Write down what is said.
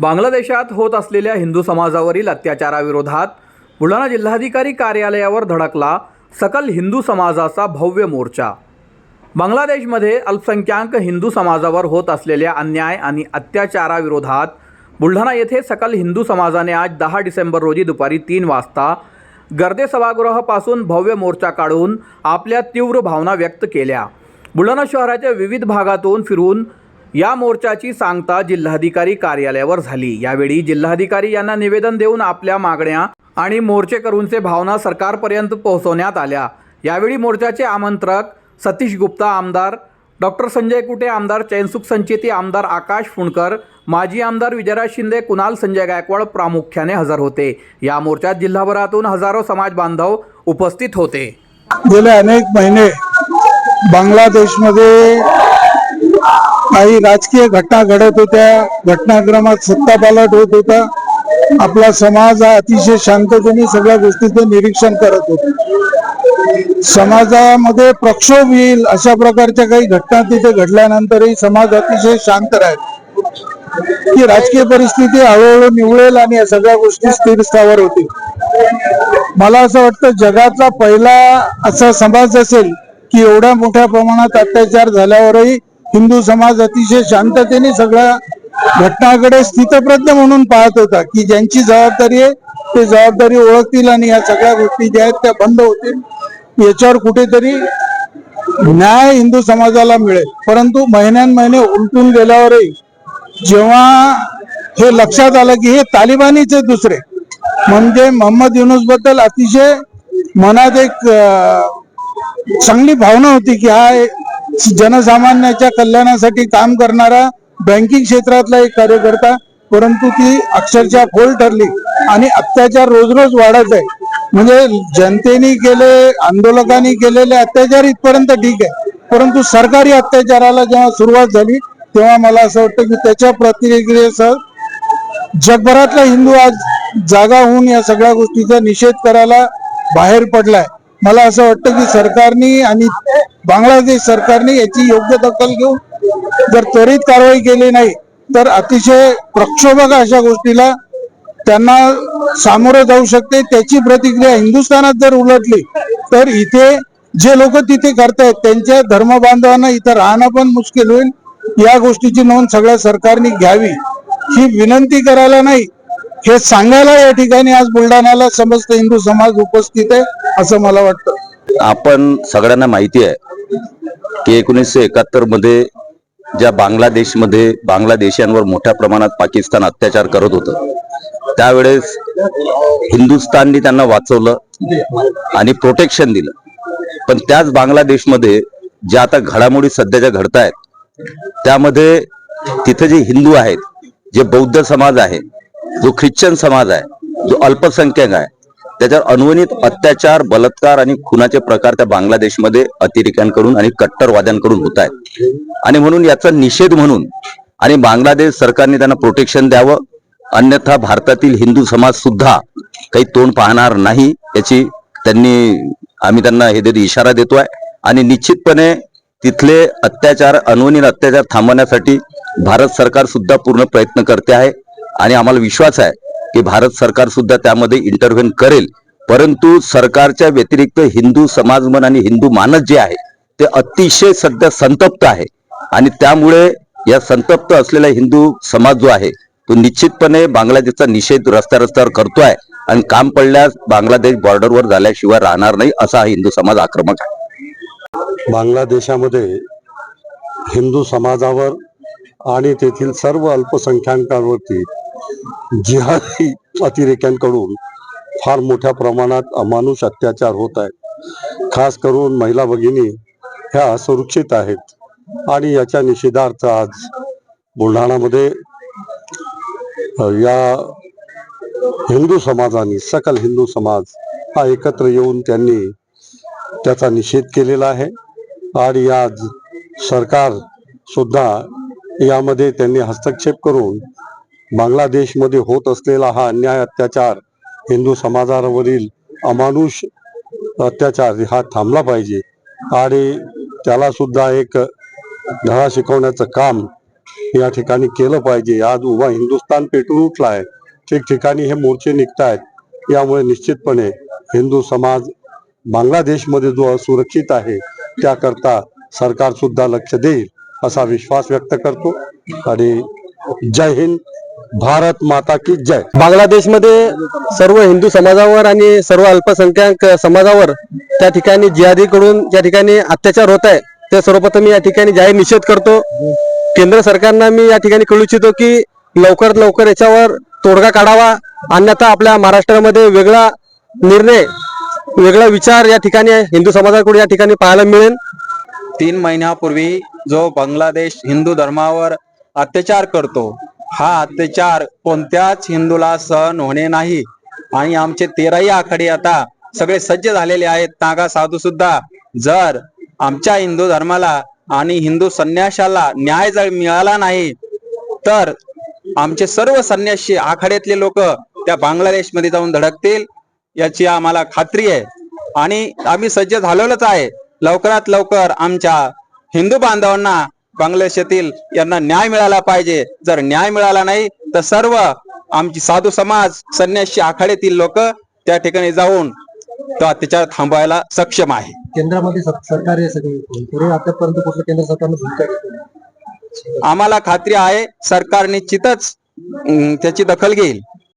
बांगलादेशात होत असलेल्या हिंदू समाजावरील अत्याचाराविरोधात बुलढाणा जिल्हाधिकारी कार्यालयावर धडकला सकल हिंदू समाजाचा भव्य मोर्चा. बांगलादेशमध्ये अल्पसंख्याक हिंदू समाजावर होत असलेल्या अन्याय आणि अत्याचाराविरोधात बुलढाणा येथे सकल हिंदू समाजाने आज दहा डिसेंबर रोजी दुपारी तीन वाजता गर्दे सभागृहापासून भव्य मोर्चा काढून आपल्या तीव्र भावना व्यक्त केल्या. बुलढाणा शहराच्या विविध भागातून फिरून या मोर्चाची सांगता जिल्हाधिकारी कार्यालयावर झाली. यावेळी जिल्हाधिकारी यांना निवेदन देऊन आपल्या मागण्या आणि मोर्चेकरूंचे भावना सरकारपर्यंत पोहोचवण्यात आल्या. यावेळी मोर्चाचे आमंत्रक सतीश गुप्ता आमदार डॉक्टर संजय कुटे आमदार चैनसुख संचेती आमदार आकाश फुंडकर माजी आमदार विजयराज शिंदे कुणाल संजय गायकवाड प्रामुख्याने हजर होते. या मोर्चात जिल्हाभरातून हजारो समाज बांधव उपस्थित होते. गेले अनेक महिने बांगलादेशमध्ये काही राजकीय घटना घडत होत्या. घटनाक्रमात सत्तापालट होत होता. आपला समाज हा अतिशय शांततेने सगळ्या गोष्टीचं निरीक्षण करत होता. समाजामध्ये प्रक्षोभ येईल अशा प्रकारच्या काही घटना तिथे घडल्यानंतरही समाज अतिशय शांत राहील. ही राजकीय परिस्थिती हळूहळू निवळेल आणि या सगळ्या गोष्टी स्थिर स्थावर होतील. मला असं वाटतं जगातला पहिला असा समाज असेल की एवढ्या मोठ्या प्रमाणात अत्याचार झाल्यावरही हिंदू समाज अतिशय शांततेने सगळ्या घटनाकडे स्थितप्रज्ञ म्हणून पाहत होता की ज्यांची जबाबदारी आहे ते जबाबदारी ओळखतील आणि या सगळ्या गोष्टी ज्या आहेत त्या बंद होतील. याच्यावर कुठेतरी न्याय हिंदू समाजाला मिळेल. परंतु महिन्यान महिने उलटून गेल्यावरही जेव्हा हे लक्षात आलं की हे तालिबानीचे दुसरे म्हणजे मोहम्मद युनुसबद्दल अतिशय मनात एक चांगली भावना होती की हा जनसामान्याच्या कल्याणासाठी काम करणारा बँकिंग क्षेत्रातला एक कार्यकर्ता परंतु ती अक्षरशः फोल ठरली आणि अत्याचार रोज रोज वाढत आहे. म्हणजे जनतेने केले आंदोलकांनी केलेले अत्याचार इथपर्यंत ठीक आहे. परंतु सरकारी अत्याचाराला जेव्हा सुरुवात झाली तेव्हा मला असं वाटतं की त्याच्या प्रतिक्रियेसह जगभरातला हिंदू आज जागा होऊन या सगळ्या गोष्टीचा निषेध करायला बाहेर पडलाय. मला असं वाटतं की सरकारने आणि बांगलादेश सरकारने याची योग्य दखल घेऊन जर त्वरित कारवाई केली नाही तर अतिशय प्रक्षोभक अशा गोष्टीला त्यांना सामोरं जाऊ शकते. त्याची प्रतिक्रिया हिंदुस्थानात जर उलटली तर इथे जे लोक तिथे करतायत त्यांच्या धर्म बांधवांना इथं राहणं पण मुश्किल होईल. या गोष्टीची नोंद सगळ्या सरकारने घ्यावी. ही विनंती करायला नाही हे सांगायला या ठिकाणी आज बुलढाण्याला समस्त हिंदू समाज उपस्थित आहे असं मला वाटतं. आपण सगळ्यांना माहिती आहे की एकोणीसशे एकाहत्तरमध्ये ज्या बांगलादेशमध्ये बांगलादेशांवर मोठ्या प्रमाणात पाकिस्तान अत्याचार करत होतं त्यावेळेस हिंदुस्थाननी त्यांना वाचवलं आणि प्रोटेक्शन दिलं. पण त्याच बांगलादेशमध्ये ज्या आता घडामोडी सध्याच्या घडतायत त्यामध्ये तिथे जे हिंदू आहेत जे बौद्ध समाज आहे जो ख्रिश्चन समाज आहे जो अल्पसंख्याक आहे त्याच्यावर अनुवनित अत्याचार बलात्कार आणि खुनाचे प्रकार त्या बांगलादेशमध्ये अतिरेक्यांकडून आणि कट्टरवाद्यांकडून होत आहेत. आणि म्हणून याचा निषेध म्हणून आणि बांगलादेश सरकारने त्यांना प्रोटेक्शन द्यावं अन्यथा भारतातील हिंदू समाज सुद्धा काही तोंड पाहणार नाही याची त्यांनी आम्ही त्यांना हे देतो इशारा देतोय. आणि निश्चितपणे तिथले अत्याचार अनवणीत अत्याचार थांबवण्यासाठी भारत सरकार सुद्धा पूर्ण प्रयत्न करते आहे. आणि आम्हाला विश्वास आहे की भारत सरकार सुद्धा त्यामध्ये इंटरव्हेन करेल. परंतु सरकारच्या व्यतिरिक्त हिंदू समाजमन आणि हिंदू मानस जे आहे ते अतिशय सध्या संतप्त आहे. आणि त्यामुळे या संतप्त असलेला हिंदू समाज जो आहे तो निश्चितपणे बांगलादेशचा निषेध रस्त्या रस्त्यावर करतोय आणि काम पडल्यास बांगलादेश बॉर्डरवर झाल्याशिवाय राहणार नाही असा हा हिंदू समाज आक्रमक आहे. बांगलादेशामध्ये हिंदू समाजावर आणि तेथील सर्व अल्पसंख्याकांवरती जिहादी अतिरेक्यांकडून फार मोठ्या प्रमाणात अमानुष अत्याचार होत आहे खास करून महिला भगिनी ह्या असुरक्षित आहेत. आणि याच्या निषेधार्थ आज बुलढाणामध्ये या हिंदू समाजाने सकल हिंदू समाज हा एकत्र येऊन त्यांनी त्याचा निषेध केलेला आहे. आणि आज सरकार सुद्धा यामध्ये त्यांनी हस्तक्षेप करून बांगलादेशमध्ये होत असलेला हा अन्याय अत्याचार हिंदू समाजावरील अमानुष अत्याचार हा थांबला पाहिजे. आणि त्याला सुद्धा एक धडा शिकवण्याचं काम या ठिकाणी केलं पाहिजे. आज उभा हिंदुस्थान पेटून उठला आहे ठिकठिकाणी हे मोर्चे निघत आहेत यामुळे निश्चितपणे हिंदू समाज बांगलादेशमध्ये जो असुरक्षित आहे त्याकरता सरकार सुद्धा लक्ष देईल असा विश्वास व्यक्त करतो. आणि जय हिंद. भारत माता की जय. बांगलादेशमध्ये सर्व हिंदू समाजावर आणि सर्व अल्पसंख्याक समाजावर त्या ठिकाणी जिहादीकडून ज्या ठिकाणी अत्याचार होत आहे त्या सर्वप्रथम मी या ठिकाणी जाहीर निषेध करतो. केंद्र सरकारनं मी या ठिकाणी कळू इच्छितो की लवकरात लवकर याच्यावर तोडगा काढावा. अन्यथा आपल्या महाराष्ट्रामध्ये वेगळा निर्णय वेगळा विचार या ठिकाणी हिंदू समाजाकडून या ठिकाणी पाहायला मिळेल. तीन महिन्यापूर्वी जो बांगलादेश हिंदू धर्मावर अत्याचार करतो हा अत्याचार कोणत्याच हिंदूला सहन होणे नाही. आणि आमचे तेराही आखाडे आता सगळे सज्ज झालेले आहेत. नागा साधू सुद्धा जर आमच्या हिंदू धर्माला आणि हिंदू संन्याशाला न्याय जर मिळाला नाही तर आमचे सर्व संन्यासी आखाड्यातले लोक त्या बांगलादेशमध्ये जाऊन धडकतील याची आम्हाला खात्री आहे. आणि आम्ही सज्ज झालेलोच आहे. लवकरात लवकर आमच्या हिंदू बांधवांना बांगलादेशातील यांना न्याय मिळाला पाहिजे. जर न्याय मिळाला नाही तर सर्व आमची साधू समाज संन्यासी आखाड्यातील लोक त्या ठिकाणी जाऊन तो अत्याचार थांबवायला सक्षम आहे. केंद्रामध्ये सरकार हे सगळे. आतापर्यंत कुठलं केंद्र सरकारनं भूमिका घेतली आम्हाला खात्री आहे सरकार निश्चितच त्याची दखल घेईल.